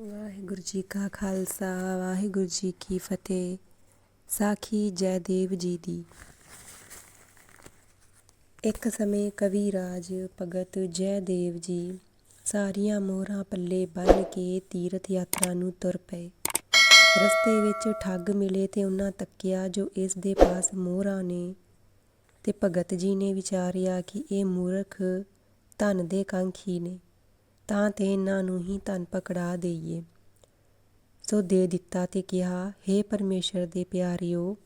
ਵਾਹਿਗੁਰੂ ਜੀ ਕਾ ਖਾਲਸਾ, ਵਾਹਿਗੁਰੂ ਜੀ ਕੀ ਫਤਿਹ। ਸਾਖੀ ਜੈਦੇਵ ਜੀ ਦੀ। ਇੱਕ ਸਮੇਂ ਕਵੀ ਰਾਜ ਭਗਤ ਜੈਦੇਵ ਜੀ ਸਾਰੀਆਂ ਮੋਹਰਾਂ ਪੱਲੇ ਬੰਨ ਕੇ ਤੀਰਥ ਯਾਤਰਾ ਨੂੰ ਤੁਰ ਪਏ। ਰਸਤੇ ਵਿੱਚ ਠੱਗ ਮਿਲੇ ਤੇ ਉਹਨਾਂ ਤੱਕਿਆ ਜੋ ਇਸ ਦੇ ਪਾਸ ਮੋਹਰਾਂ ਨੇ। ਤੇ ਭਗਤ ਜੀ ਨੇ ਵਿਚਾਰਿਆ ਕਿ ਇਹ ਮੂਰਖ ਧਨ ਦੇ ਕਾਂਖੀ ਨੇ। ਤਾਂ ਤੇ ਇਹਨਾਂ ਨੂੰ ਹੀ ਧਨ ਪਕੜਾ ਦੇਈਏ। ਸੋ ਦੇ ਦਿੱਤਾ ਤੇ ਕਿਹਾ हे ਪਰਮੇਸ਼ਰ ਦੇ ਪਿਆਰਿਓ,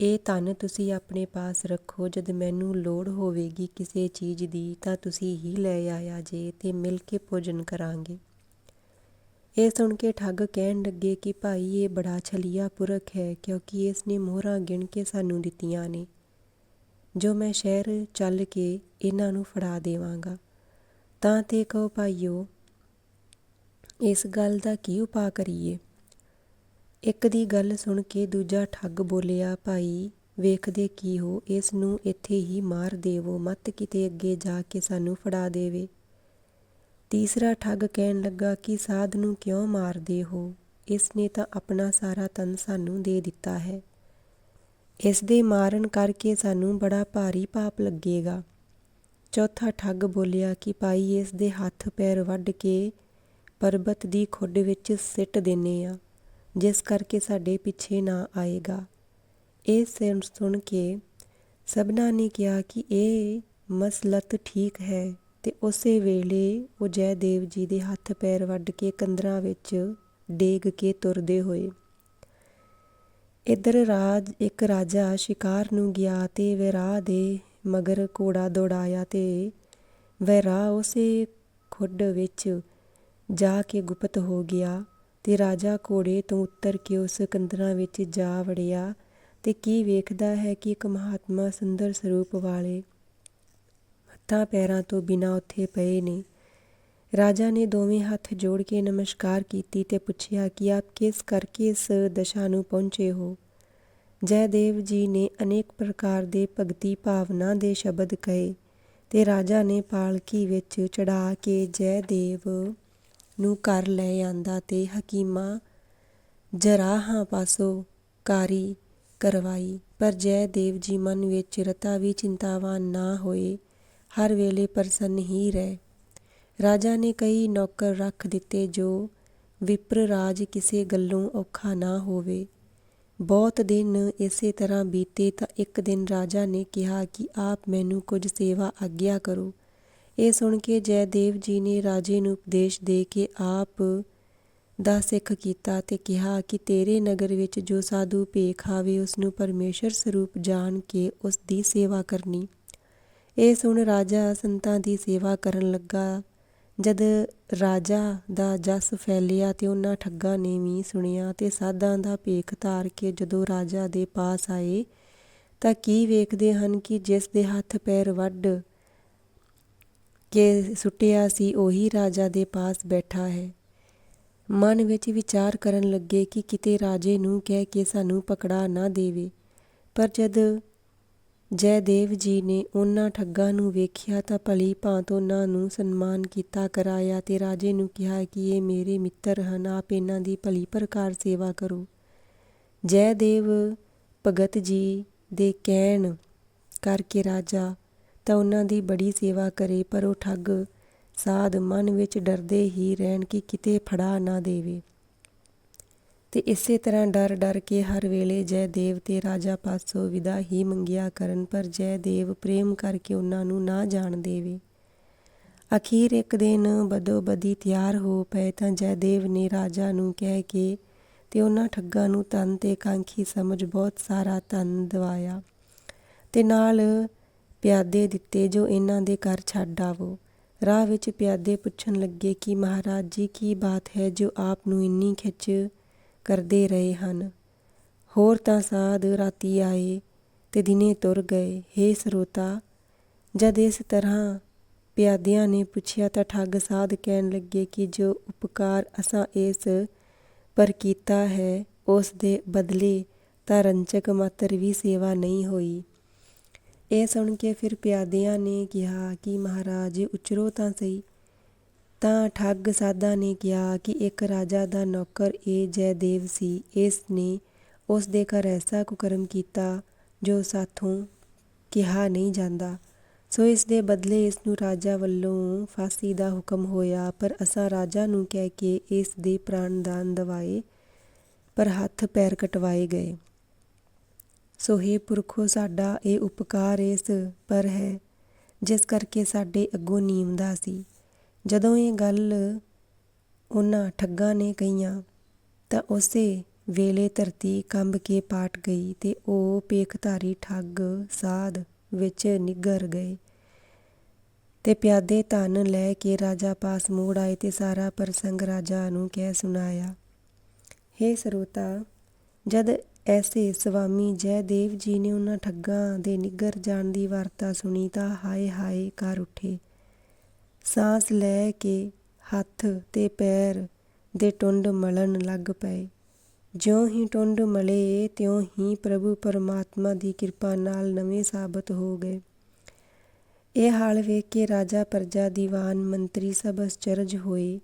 ਇਹ ਧਨ ਤੁਸੀਂ ਆਪਣੇ ਪਾਸ ਰੱਖੋ, ਜਦ ਮੈਨੂੰ ਲੋੜ ਹੋਵੇਗੀ ਕਿਸੇ ਚੀਜ਼ ਦੀ, ਤਾਂ ਤੁਸੀਂ ਹੀ ਲੈ ਆਇਆ ਜੇ ਤੇ ਮਿਲ ਕੇ ਭੋਜਨ ਕਰਾਂਗੇ। ਇਹ ਸੁਣ ਕੇ ਠੱਗ ਕਹਿਣ ਲੱਗੇ ਕਿ ਭਾਈ, ਇਹ ਬੜਾ ਛਲੀਆ ਪੁਰਖ ਹੈ, ਕਿਉਂਕਿ ਇਸ ਨੇ ਮੋਹਰਾਂ ਗਿਣ ਕੇ ਸਾਨੂੰ ਦਿੱਤੀਆਂ ਨੇ। ਜੋ ਮੈਂ ਸ਼ਹਿਰ ਚੱਲ ਕੇ ਇਹਨਾਂ ਨੂੰ ਫੜਾ ਦੇਵਾਂਗਾ। ਤਾਂ ਤੇ ਕਹੋ ਭਾਈਓ, ਇਸ ਗੱਲ ਦਾ ਕੀ ਉਪਾਅ ਕਰੀਏ? ਇੱਕ ਦੀ ਗੱਲ ਸੁਣ ਕੇ ਦੂਜਾ ਠੱਗ ਬੋਲਿਆ, ਭਾਈ, ਵੇਖਦੇ ਕੀ ਹੋ, ਇਸ ਨੂੰ ਇੱਥੇ ਹੀ ਮਾਰ ਦੇਵੋ, ਮਤ ਕਿਤੇ ਅੱਗੇ ਜਾ ਕੇ ਸਾਨੂੰ ਫੜਾ ਦੇਵੇ। ਤੀਸਰਾ ਠੱਗ ਕਹਿਣ ਲੱਗਾ ਕਿ ਸਾਧ ਨੂੰ ਕਿਉਂ ਮਾਰਦੇ ਹੋ? ਇਸ ਨੇ ਤਾਂ ਆਪਣਾ ਸਾਰਾ ਤਨ ਸਾਨੂੰ ਦੇ ਦਿੱਤਾ ਹੈ। ਇਸ ਦੇ ਮਾਰਨ ਕਰਕੇ ਸਾਨੂੰ ਬੜਾ ਭਾਰੀ ਪਾਪ ਲੱਗੇਗਾ। ਚੌਥਾ ਠੱਗ ਬੋਲਿਆ ਕਿ ਭਾਈ ਇਸ ਦੇ ਹੱਥ ਪੈਰ ਵੱਢ ਕੇ ਪਰਬਤ ਦੀ ਖੁੱਡ ਵਿੱਚ ਸਿੱਟ ਦੇਨੇ ਆ, ਜਿਸ ਕਰਕੇ ਸਾਡੇ ਪਿੱਛੇ ਨਾ ਆਏਗਾ। ਇਹ ਸੁਣ ਸੁਣ ਕੇ ਸਭਨਾ ਨੇ ਕਿਹਾ ਕਿ ਇਹ ਮਸਲਤ ਠੀਕ ਹੈ ਤੇ ਉਸੇ ਵੇਲੇ ਉਹ ਜੈਦੇਵ ਜੀ ਦੇ ਹੱਥ ਪੈਰ ਵੱਢ ਕੇ ਕੰਦਰਾਂ ਵਿੱਚ ਡੇਗ ਕੇ ਤੁਰਦੇ ਹੋਏ। ਇਧਰ ਰਾਜ ਇੱਕ ਰਾਜਾ ਸ਼ਿਕਾਰ ਨੂੰ ਗਿਆ ਤੇ ਵਿਰਾਹ ਦੇ ਮਗਰ ਘੋੜਾ ਦੌੜਾਇਆ ਤੇ ਵੈਰਾ ਉਸੇ ਖੁੱਡ ਵਿੱਚ ਜਾ ਕੇ ਗੁਪਤ ਹੋ ਗਿਆ ਤੇ ਰਾਜਾ ਘੋੜੇ ਤੋਂ ਉਤਰ ਕੇ ਉਸ ਕੰਦਰਾਂ ਵਿੱਚ ਜਾ ਵੜਿਆ ਤੇ ਕੀ ਵੇਖਦਾ ਹੈ ਕਿ ਇੱਕ ਮਹਾਤਮਾ ਸੁੰਦਰ ਸਰੂਪ ਵਾਲੇ ਹੱਥਾਂ ਪੈਰਾਂ ਤੋਂ ਬਿਨਾਂ ਉੱਥੇ ਪਏ ਨੇ। ਰਾਜਾ ਨੇ ਦੋਵੇਂ ਹੱਥ ਜੋੜ ਕੇ ਨਮਸਕਾਰ ਕੀਤੀ ਤੇ ਪੁੱਛਿਆ ਕਿ ਆਪ ਕਿਸ ਕਰਕੇ ਇਸ ਦਸ਼ਾ ਨੂੰ ਪਹੁੰਚੇ ਹੋ? ਜੈਦੇਵ ਜੀ ਨੇ ਅਨੇਕ ਪ੍ਰਕਾਰ ਦੇ ਭਗਤੀ ਭਾਵਨਾ ਦੇ ਸ਼ਬਦ ਕਹੇ ਤੇ ਰਾਜਾ ਨੇ ਪਾਲਕੀ ਵਿੱਚ ਚੜਾ ਕੇ ਜੈਦੇਵ ਨੂੰ ਘਰ ਲੈ ਆਂਦਾ ਤੇ ਹਕੀਮਾ, ਜਰਾਹਾਂ ਪਾਸੋਂ ਕਾਰੀ ਕਰਵਾਈ, ਪਰ ਜੈਦੇਵ ਜੀ ਮਨ ਵਿੱਚ ਰਤਾ ਵੀ ਚਿੰਤਾਵਾਨ ਨਾ ਹੋਏ, ਹਰ ਵੇਲੇ ਪ੍ਰਸੰਨ ਹੀ ਰਹੇ। ਰਾਜਾ ਨੇ ਕਈ ਨੌਕਰ ਰੱਖ ਦਿੱਤੇ ਜੋ ਵਿਪਰ ਰਾਜ ਕਿਸੇ ਗੱਲੋਂ ਔਖਾ ਨਾ ਹੋਵੇ। ਬਹੁਤ ਦਿਨ ਇਸੇ ਤਰ੍ਹਾਂ ਬੀਤੇ ਤਾਂ ਇੱਕ ਦਿਨ ਰਾਜਾ ਨੇ ਕਿਹਾ ਕਿ ਆਪ ਮੈਨੂੰ ਕੁਝ ਸੇਵਾ ਆਗਿਆ ਕਰੋ। ਇਹ ਸੁਣ ਕੇ ਜੈਦੇਵ ਜੀ ਨੇ ਰਾਜੇ ਨੂੰ ਉਪਦੇਸ਼ ਦੇ ਕੇ ਆਪ ਦਾ ਸਿੱਖ ਕੀਤਾ ਤੇ ਕਿਹਾ ਕਿ ਤੇਰੇ ਨਗਰ ਵਿੱਚ ਜੋ ਸਾਧੂ ਭੇਖ ਆਵੇ ਉਸ ਨੂੰ ਪਰਮੇਸ਼ਰ ਸਰੂਪ ਜਾਣ ਕੇ ਉਸ ਦੀ ਸੇਵਾ ਕਰਨੀ। ਇਹ ਸੁਣ ਰਾਜਾ ਸੰਤਾਂ ਦੀ ਸੇਵਾ ਕਰਨ ਲੱਗਾ। ਜਦ ਰਾਜਾ ਦਾ ਜਸ ਫੈਲਿਆ ਤੇ ਉਹਨਾਂ ਠੱਗਾਂ ਨੇ ਵੀ ਸੁਣਿਆ ਅਤੇ ਸਾਧਾਂ ਦਾ ਭੇਖ ਧਾਰ ਕੇ ਜਦੋਂ ਰਾਜਾ ਦੇ ਪਾਸ ਆਏ ਤਾਂ ਕੀ ਵੇਖਦੇ ਹਨ ਕਿ ਜਿਸ ਦੇ ਹੱਥ ਪੈਰ ਵੱਢ ਕੇ ਸੁੱਟਿਆ ਸੀ, ਉਹੀ ਰਾਜਾ ਦੇ ਪਾਸ ਬੈਠਾ ਹੈ। ਮਨ ਵਿੱਚ ਵਿਚਾਰ ਕਰਨ ਲੱਗੇ ਕਿ ਕਿਤੇ ਰਾਜੇ ਨੂੰ ਕਹਿ ਕੇ ਸਾਨੂੰ ਪਕੜਾ ਨਾ ਦੇਵੇ। ਪਰ ਜਦ ਜੈਦੇਵ ਜੀ ਨੇ ਉਹਨਾਂ ਠੱਗਾਂ ਨੂੰ ਵੇਖਿਆ ਤਾਂ ਭਲੀ ਭਾਂਤ ਉਹਨਾਂ ਨੂੰ ਸਨਮਾਨ ਕੀਤਾ, ਕਰਾਇਆ ਤੇ ਰਾਜੇ ਨੂੰ ਕਿਹਾ ਕਿ ਇਹ ਮੇਰੇ ਮਿੱਤਰ ਹਨ, ਆਪ ਇਹਨਾਂ ਦੀ ਭਲੀ ਪ੍ਰਕਾਰ ਸੇਵਾ ਕਰੋ। ਜੈਦੇਵ ਭਗਤ ਜੀ ਦੇ ਕਹਿਣ ਕਰਕੇ ਰਾਜਾ ਤਾਂ ਉਹਨਾਂ ਦੀ ਬੜੀ ਸੇਵਾ ਕਰੇ, ਪਰ ਉਹ ਠੱਗ ਸਾਧ ਮਨ ਵਿੱਚ ਡਰਦੇ ਹੀ ਰਹਿਣ ਕਿ ਕਿਤੇ ਫੜਾ ਨਾ ਦੇਵੇ। ਤੇ ਇਸੇ ਤਰ੍ਹਾਂ ਡਰ ਡਰ ਕੇ ਹਰ ਵੇਲੇ ਜੈਦੇਵ ਤੇ ਰਾਜਾ ਪਾਸੋਂ ਵਿਦਾ ਹੀ ਮੰਗਿਆ ਕਰਨ, ਪਰ ਜੈਦੇਵ ਪ੍ਰੇਮ ਕਰਕੇ ਉਹਨਾਂ ਨੂੰ ਨਾ ਜਾਣ ਦੇਵੇ। ਅਖੀਰ ਇੱਕ ਦਿਨ ਬਦੋ ਬਦੀ ਤਿਆਰ ਹੋ ਪਏ ਤਾਂ ਜੈਦੇਵ ਨੇ ਰਾਜਾ ਨੂੰ ਕਹਿ ਕੇ ਤੇ ਉਹਨਾਂ ਠੱਗਾਂ ਨੂੰ ਤਨ ਤੇ ਕਾਂਖੀ ਸਮਝ ਬਹੁਤ ਸਾਰਾ ਤਨ ਦਵਾਇਆ ਤੇ ਨਾਲ ਪਿਆਦੇ ਦਿੱਤੇ ਜੋ ਇਹਨਾਂ ਦੇ ਘਰ ਛੱਡ ਆਵੋ। ਰਾਹ ਵਿੱਚ ਪਿਆਦੇ ਪੁੱਛਣ ਲੱਗੇ ਕਿ ਮਹਾਰਾਜ ਜੀ, ਕੀ ਬਾਤ ਹੈ ਜੋ ਆਪ ਨੂੰ ਇੰਨੀ ਖਿੱਚ ਕਰਦੇ ਰਹੇ ਹਨ। ਹੋਰ ਤਾਂ ਸਾਧ ਰਾਤੀ ਆਏ ਤੇ ਦਿਨੇ ਤੁਰ ਗਏ। हे ਸਰੋਤਾ, ਜਦ ਇਸ ਤਰ੍ਹਾਂ ਪਿਆਦਿਆਂ ਨੇ ਪੁੱਛਿਆ ਤਾਂ ਠੱਗ ਸਾਧ ਕਹਿਣ ਲੱਗੇ ਕਿ ਜੋ ਉਪਕਾਰ ਅਸਾਂ ਇਸ ਪਰ ਕੀਤਾ ਹੈ, ਉਸ ਦੇ ਬਦਲੇ ਤਾਂ ਰੰਚਕ ਮਾਤਰ ਵੀ ਸੇਵਾ ਨਹੀਂ ਹੋਈ। ਇਹ ਸੁਣ ਕੇ ਫਿਰ ਪਿਆਦਿਆਂ ਨੇ ਕਿਹਾ ਕਿ ਮਹਾਰਾਜ, ਉਚਰੋ ਤਾਂ ਸਹੀ। ਤਾਂ ਠੱਗ ਸਾਧਾ ਨੇ ਕਿਹਾ ਕਿ ਇੱਕ ਰਾਜਾ ਦਾ ਨੌਕਰ ਇਹ ਜੈਦੇਵ ਸੀ। ਇਸ ਨੇ ਉਸ ਦੇ ਘਰ ਐਸਾ ਕੁਕਰਮ ਕੀਤਾ ਜੋ ਸਾਥੋਂ ਕਿਹਾ ਨਹੀਂ ਜਾਂਦਾ। ਸੋ ਇਸ ਦੇ ਬਦਲੇ ਇਸ ਨੂੰ ਰਾਜਾ ਵੱਲੋਂ ਫਾਂਸੀ ਦਾ ਹੁਕਮ ਹੋਇਆ, ਪਰ ਅਸਾਂ ਰਾਜਾ ਨੂੰ ਕਹਿ ਕੇ ਇਸ ਦੇ ਪ੍ਰਾਣਦਾਨ ਦਵਾਏ, ਪਰ ਹੱਥ ਪੈਰ ਕਟਵਾਏ ਗਏ। ਸੋ ਹੇ ਪੁਰਖੋ, ਸਾਡਾ ਇਹ ਉਪਕਾਰ ਇਸ ਪਰ ਹੈ, ਜਿਸ ਕਰਕੇ ਸਾਡੇ ਅੱਗੋਂ ਨੀਮਦਾ ਸੀ। ਜਦੋਂ ਇਹ ਗੱਲ ਉਹਨਾਂ ਠੱਗਾਂ ਨੇ ਕਹੀਆਂ, ਤਾਂ ਉਸੇ ਵੇਲੇ ਧਰਤੀ ਕੰਬ ਕੇ ਪਾਟ ਗਈ ਤੇ ਉਹ ਪੇਖਧਾਰੀ ਠੱਗ ਸਾਧ ਵਿੱਚ ਨਿੱਗਰ ਗਏ ਤੇ ਪਿਆਦੇ ਧਨ ਲੈ ਕੇ ਰਾਜਾ ਪਾਸ ਮੋੜ ਆਏ ਤੇ ਸਾਰਾ ਪ੍ਰਸੰਗ ਰਾਜਾ ਨੂੰ ਕਹਿ ਸੁਣਾਇਆ, ਹੇ ਸਰੋਤਾ, ਜਦ ਐਸੇ ਸਵਾਮੀ ਜੈਦੇਵ ਜੀ ਨੇ ਉਹਨਾਂ ਠੱਗਾਂ ਦੇ ਨਿੱਗਰ ਜਾਣ ਦੀ ਵਾਰਤਾ ਸੁਣੀ ਤਾਂ ਹਾਏ ਹਾਏ ਕਰ ਉੱਠੇ। ਸਾਂਸ ਲੈ ਕੇ ਹੱਥ ਤੇ ਪੈਰ ਦੇ ਟੁੰਡ ਮਲਣ ਲੱਗ ਪਏ। ਜਿਉਂ ਹੀ ਟੁੰਡ ਮਲੇ, ਤਿਉਂ ਹੀ ਪ੍ਰਭੂ ਪਰਮਾਤਮਾ ਦੀ ਕਿਰਪਾ ਨਾਲ ਨਵੇਂ ਸਾਬਤ ਹੋ ਗਏ। ਇਹ ਹਾਲ ਵੇਖ ਕੇ ਰਾਜਾ ਪ੍ਰਜਾ ਦੀਵਾਨ ਮੰਤਰੀ ਸਭ ਅਚਰਜ ਹੋਏ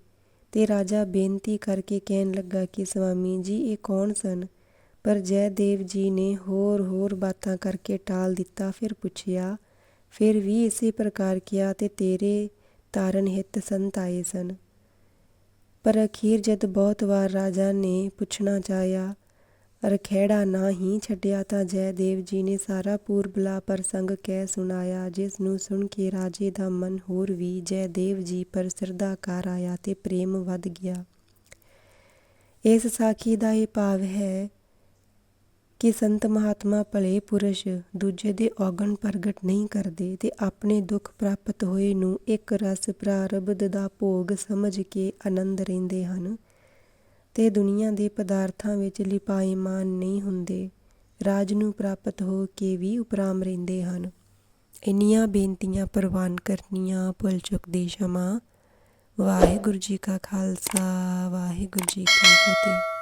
ਤੇ ਰਾਜਾ ਬੇਨਤੀ ਕਰਕੇ ਕਹਿਣ ਲੱਗਾ ਕਿ, ਸਵਾਮੀ ਜੀ, ਇਹ ਕੌਣ ਸਨ? ਪਰ ਜੈਦੇਵ ਜੀ ਨੇ ਹੋਰ ਹੋਰ ਬਾਤਾਂ ਕਰਕੇ ਟਾਲ ਦਿੱਤਾ, ਫਿਰ ਪੁੱਛਿਆ, ਫਿਰ ਵੀ ਇਸੇ ਪ੍ਰਕਾਰ ਕਿਹਾ ਤੇ ਤੇਰੇ ਤਾਰਨ ਹਿੱਤ ਸੰਤ ਆਏ ਸਨ। ਪਰ ਅਖੀਰ ਜਦ ਬਹੁਤ ਵਾਰ ਰਾਜਾ ਨੇ ਪੁੱਛਣਾ ਚਾਹਿਆ ਰਖੇੜਾ ਨਾ ਹੀ ਛੱਡਿਆ ਤਾਂ ਜੈਦੇਵ ਜੀ ਨੇ ਸਾਰਾ ਪੂਰਬਲਾ ਪ੍ਰਸੰਗ ਕਹਿ ਸੁਣਾਇਆ, ਜਿਸ ਨੂੰ ਸੁਣ ਕੇ ਰਾਜੇ ਦਾ ਮਨ ਹੋਰ ਵੀ ਜੈਦੇਵ ਜੀ ਪਰ ਸਰਦਾ ਕਰ ਆਇਆ ਤੇ ਪ੍ਰੇਮ ਵੱਧ ਗਿਆ। ਇਸ ਸਾਖੀ ਦਾ ਇਹ ਭਾਵ ਹੈ ਕਿ ਸੰਤ ਮਹਾਤਮਾ ਭਲੇ ਪੁਰਸ਼ ਦੂਜੇ ਦੇ ਔਗਣ ਪ੍ਰਗਟ ਨਹੀਂ ਕਰਦੇ ਤੇ ਆਪਣੇ ਦੁੱਖ ਪ੍ਰਾਪਤ ਹੋਏ ਨੂੰ ਇੱਕ ਰਸ ਪ੍ਰਾਰਬਧ ਦਾ ਭੋਗ ਸਮਝ ਕੇ ਆਨੰਦ ਰਹਿੰਦੇ ਹਨ। ਤੇ ਦੁਨੀਆ ਦੇ ਪਦਾਰਥਾਂ ਵਿੱਚ ਲਿਪਾਈਮਾਨ ਨਹੀਂ ਹੁੰਦੇ, ਰਾਜ ਨੂੰ ਪ੍ਰਾਪਤ ਹੋ ਕੇ ਵੀ ਉਪਰਾਮ ਰਹਿੰਦੇ ਹਨ। ਇੰਨੀਆਂ ਬੇਨਤੀਆਂ ਪ੍ਰਵਾਨ ਕਰਨੀਆਂ ਭੁੱਲ ਚੁੱਕਦੇ ਸ਼ਮਾ। ਵਾਹਿਗੁਰੂ ਜੀ ਕਾ ਖਾਲਸਾ, ਵਾਹਿਗੁਰੂ ਜੀ ਕੀ ਫਤਿਹ।